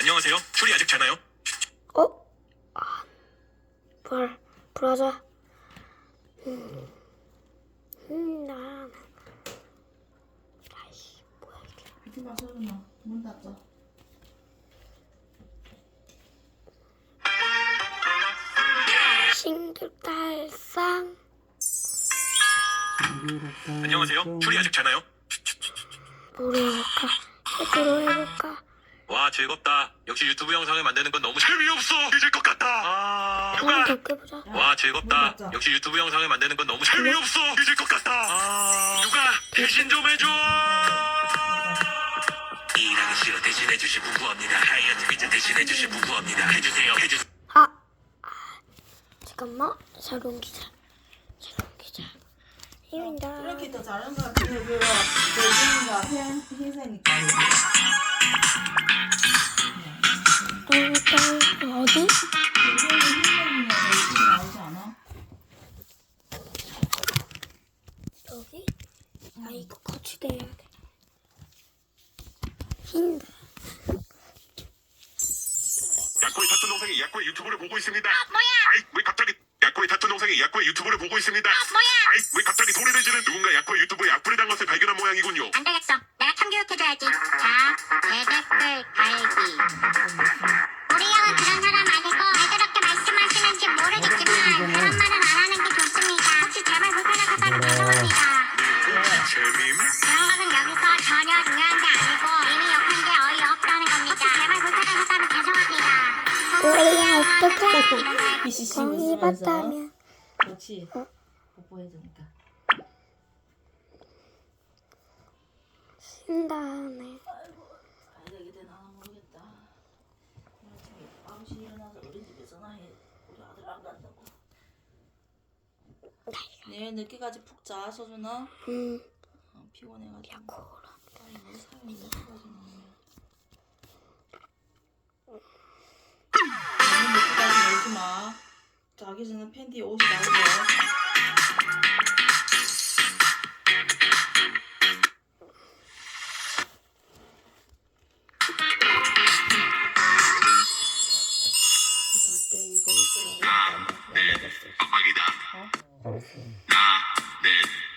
안녕하세요. 술이 아직 자나요? 어? 아, 불, 불하자. 음, 음, 나. 아이씨, 뭐야 이게. 이리 와 서준아 문 닫자 싱글달상. 안녕하세요. 술이 아직 자나요? 뭘 해볼까? 제대로 해볼까? 와 즐겁다. 역시 유튜브 영상을 만드는 건 너무 재미없어. 잊을 것 같다. 아 누가? 더. 와 즐겁다. 맞아. 역시 유튜브 영상을 만드는 건 너무 재미없어. 잊을 것 같다. 아 누가 대신 좀 해줘. 일하기 싫어 대신해 주시 부부합니다. 하이어트 피자 대신해 주시 부부합니다. 해주세요. 해주세요. 아, 아, 잠깐만. 새로운 기자. 힘이다. 이렇게 더 잘하는 것 같아 그거 흰, 흰색이니까 또, 또, 어디? 여기? 아, 이거 거치대야 돼. 흰. 야코의 타투 동생이 야코의 유튜브를 보고 있습니다. 뭐야? 아이 왜 갑자기 야코의 타투 동생이 야코의 유튜브를 보고 있습니다. 뭐야? 아이 왜 갑자기 소리를 지르는 누군가 야코의 유튜브에 악플이 단 것을 발견한 모양이군요. 안 되겠어. 내가 참교육해줘야지. 자, 내 댓글 달기. 우리 형은 그런 사람 아니고 왜 그렇게 말씀하시는지 모르겠지만 그런 말은 안 하는 게 좋습니다. 혹시 제발 불편하셨다면 죄송합니다. 재밈. 그런 것은 여기서 전혀 중요 죄송합니다. 우리야, 어떡해. BCC 광이 웃으면서 봤다면. 그렇지. 어? 뽀뽀해주니까. 신다네. 가야 되게 되나 모르겠다. 오늘 아침에 아버지 일어나서 우리 집에 전화해. 우리 아들 안 간다고. 내일 늦게까지 푹자 서준아 음, 어, 피곤해가지고. 야 자기 전에 팬티 옷이 나오고 갈때 이거 있어 빡빡이다. 어? 나넷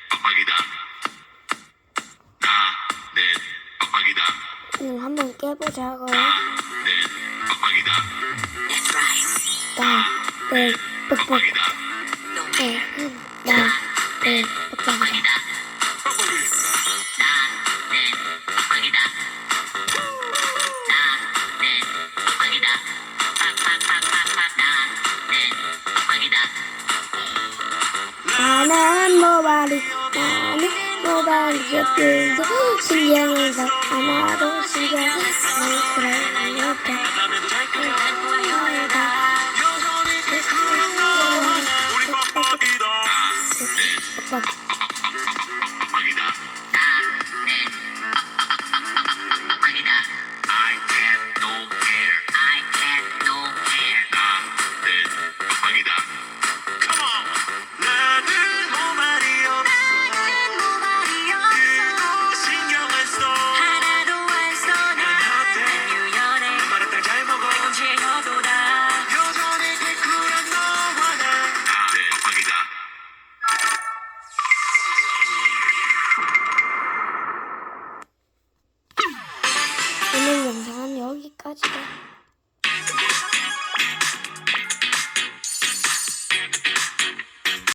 빡빡이다. 나넷 빡빡이다. 응, 한번 깨보자고. 넷 빡빡이다. 나, 네, 뻑뻑. 네, 나, 네, 뻑뻑. 빡빡이. 나는 모발이, 나는 모발이 예쁜데, 신경을 써, 하나도 신경 뻑 不知道